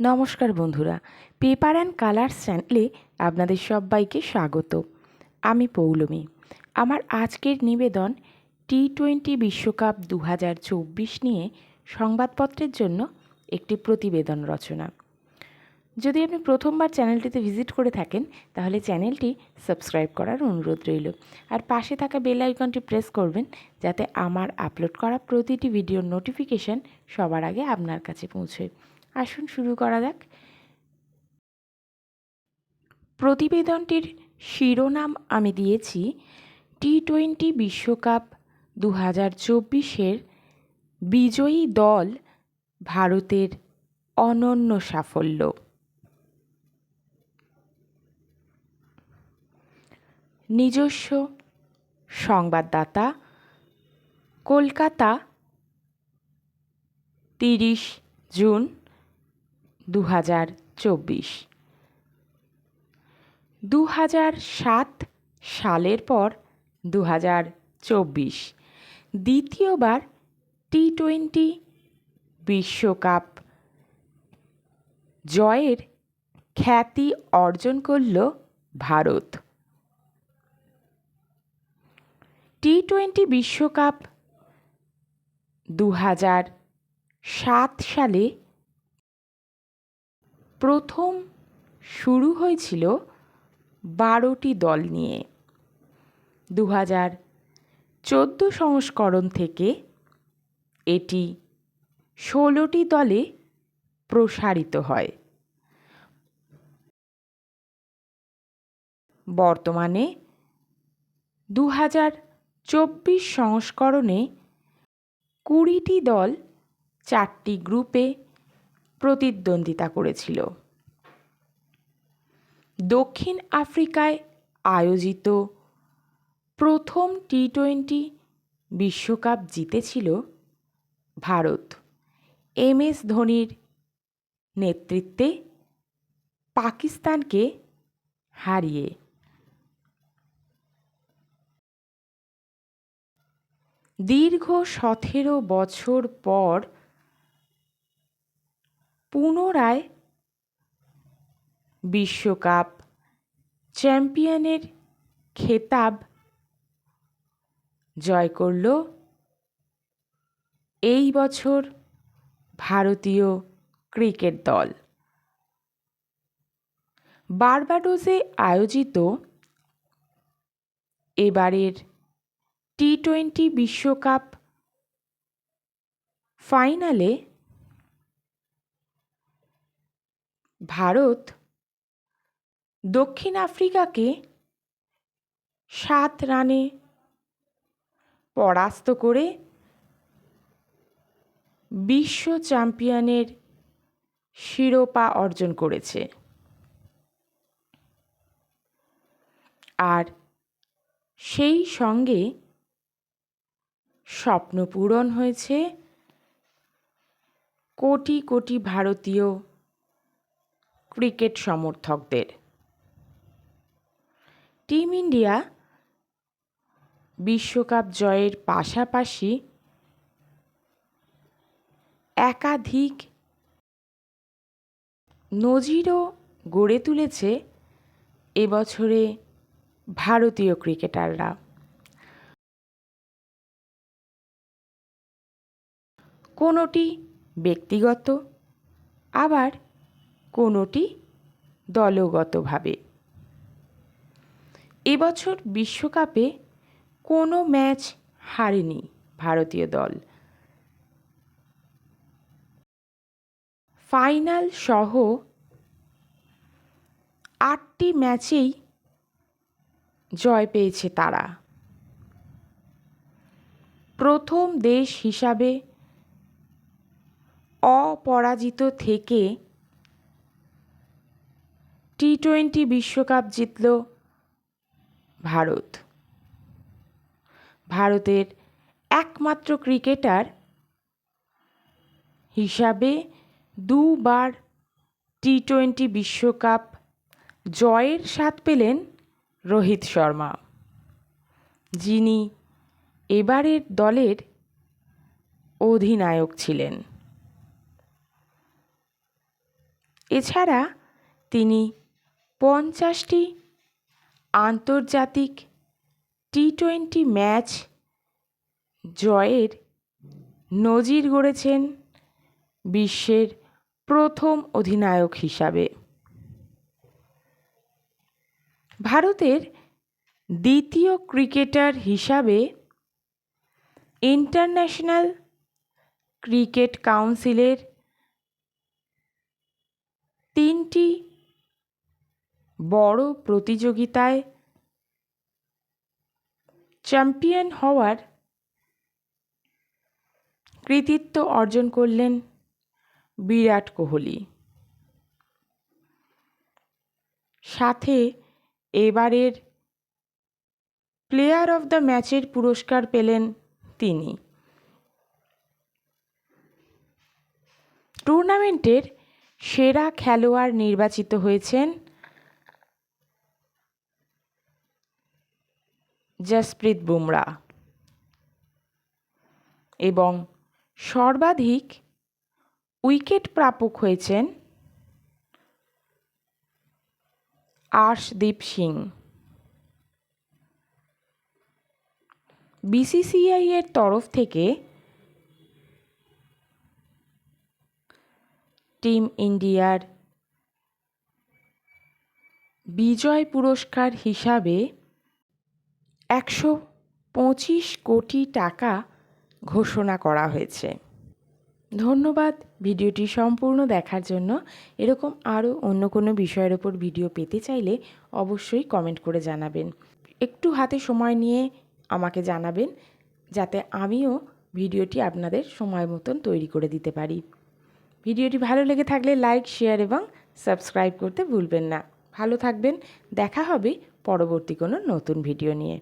নমস্কার বন্ধুরা paper and colours চ্যানেলে আপনাদের সবাইকে স্বাগত। আমি পৌলমী। আমার আজকের নিবেদন টি টোয়েন্টি বিশ্বকাপ দু হাজার চব্বিশ নিয়ে সংবাদপত্রের জন্য একটি প্রতিবেদন রচনা। যদি আপনি প্রথমবার চ্যানেলটিতে ভিজিট করে থাকেন, তাহলে চ্যানেলটি সাবস্ক্রাইব করার অনুরোধ রইল। আর পাশে থাকা বেল আইকনটি প্রেস করবেন, যাতে আমার আপলোড করা প্রতিটি ভিডিওর নোটিফিকেশান সবার আগে আপনার কাছে পৌঁছয় আসুন, শুরু করা যাক। প্রতিবেদনটির শিরোনাম আমি দিয়েছি টি টোয়েন্টি বিশ্বকাপ দু হাজার চব্বিশের বিজয়ী দল ভারতের অনন্য সাফল্য। নিজস্ব সংবাদদাতা, কলকাতা তিরিশ জুন দু হাজার চব্বিশ। দু হাজার সাত সালের পর দু হাজার চব্বিশ দ্বিতীয়বার টি টোয়েন্টি বিশ্বকাপ জয়ের খ্যাতি অর্জন করল ভারত। টি টোয়েন্টি বিশ্বকাপ দু হাজার সাত সালে প্রথম শুরু হয়েছিল বারোটি দল নিয়ে। দু হাজার চোদ্দ সংস্করণ থেকে এটি ষোলোটি দলে প্রসারিত হয়। বর্তমানে দু হাজার চব্বিশ সংস্করণে কুড়িটি দল চারটি গ্রুপে প্রতিদ্বন্দ্বিতা করেছিল। দক্ষিণ আফ্রিকায় আয়োজিত প্রথম টি টোয়েন্টি বিশ্বকাপ জিতেছিল ভারত। এম এস ধোনির নেতৃত্বে পাকিস্তানকে হারিয়ে দীর্ঘ সতেরো বছর পর পুনরায় বিশ্বকাপ চ্যাম্পিয়নের খেতাব জয় করল এই বছর ভারতীয় ক্রিকেট দল। বারবাডোসে আয়োজিত এবারের টি টোয়েন্টি বিশ্বকাপ ফাইনালে ভারত দক্ষিণ আফ্রিকাকে সাত রানে পরাস্ত করে বিশ্ব চ্যাম্পিয়নের শিরোপা অর্জন করেছে। আর সেই সঙ্গে স্বপ্ন পূরণ হয়েছে কোটি কোটি ভারতীয় ক্রিকেট সমর্থকদের। টিম ইন্ডিয়া বিশ্বকাপ জয়ের পাশাপাশি একাধিক নজিরও গড়ে তুলেছে এবছরে ভারতীয় ক্রিকেটাররা। কোনোটি ব্যক্তিগত, আবার কোনোটি দলগতভাবে। এবছর বিশ্বকাপে কোনো ম্যাচ হারেনি ভারতীয় দল। ফাইনাল সহ আটটি ম্যাচেই জয় পেয়েছে তারা। প্রথম দেশ হিসাবে অপরাজিত থেকে টি টোয়েন্টি বিশ্বকাপ জিতল ভারত। ভারতের একমাত্র ক্রিকেটার হিসাবে দুবার টি টোয়েন্টি বিশ্বকাপ জয়ের স্বাদ পেলেন রোহিত শর্মা। যিনি এবারের দলের অধিনায়ক ছিলেন। এছাড়া তিনি পঞ্চাশটি আন্তর্জাতিক টি টোয়েন্টি ম্যাচ জয়ের নজির গড়েছেন বিশ্বের প্রথম অধিনায়ক হিসাবে। ভারতের দ্বিতীয় ক্রিকেটার হিসাবে ইন্টারন্যাশনাল ক্রিকেট কাউন্সিলের তিনটি বড় প্রতিযোগিতায় চ্যাম্পিয়ন হওয়ার কৃতিত্ব অর্জন করলেন বিরাট কোহলি। সাথে এবারের প্লেয়ার অফ দ্য ম্যাচের পুরস্কার পেলেন তিনি। টুর্নামেন্টের সেরা খেলোয়াড় নির্বাচিত হয়েছেন জসপ্রীত বুমরা। এবং সর্বাধিক উইকেট প্রাপক হয়েছেন আশদীপ সিং। বিসিসিআই এর তরফ থেকে টিম ইন্ডিয়ার বিজয় পুরস্কার হিসাবে একশো পঁচিশ কোটি টাকা ঘোষণা করা হয়েছে। ধন্যবাদ ভিডিওটি সম্পূর্ণ দেখার জন্য। এরকম আরও অন্য কোনো বিষয়ের ওপর ভিডিও পেতে চাইলে অবশ্যই কমেন্ট করে জানাবেন। একটু হাতে সময় নিয়ে আমাকে জানাবেন, যাতে আমিও ভিডিওটি আপনাদের সময় মতন তৈরি করে দিতে পারি। ভিডিওটি ভালো লেগে থাকলে লাইক, শেয়ার এবং সাবস্ক্রাইব করতে ভুলবেন না। ভালো থাকবেন, দেখা হবে পরবর্তী কোনো নতুন ভিডিও নিয়ে।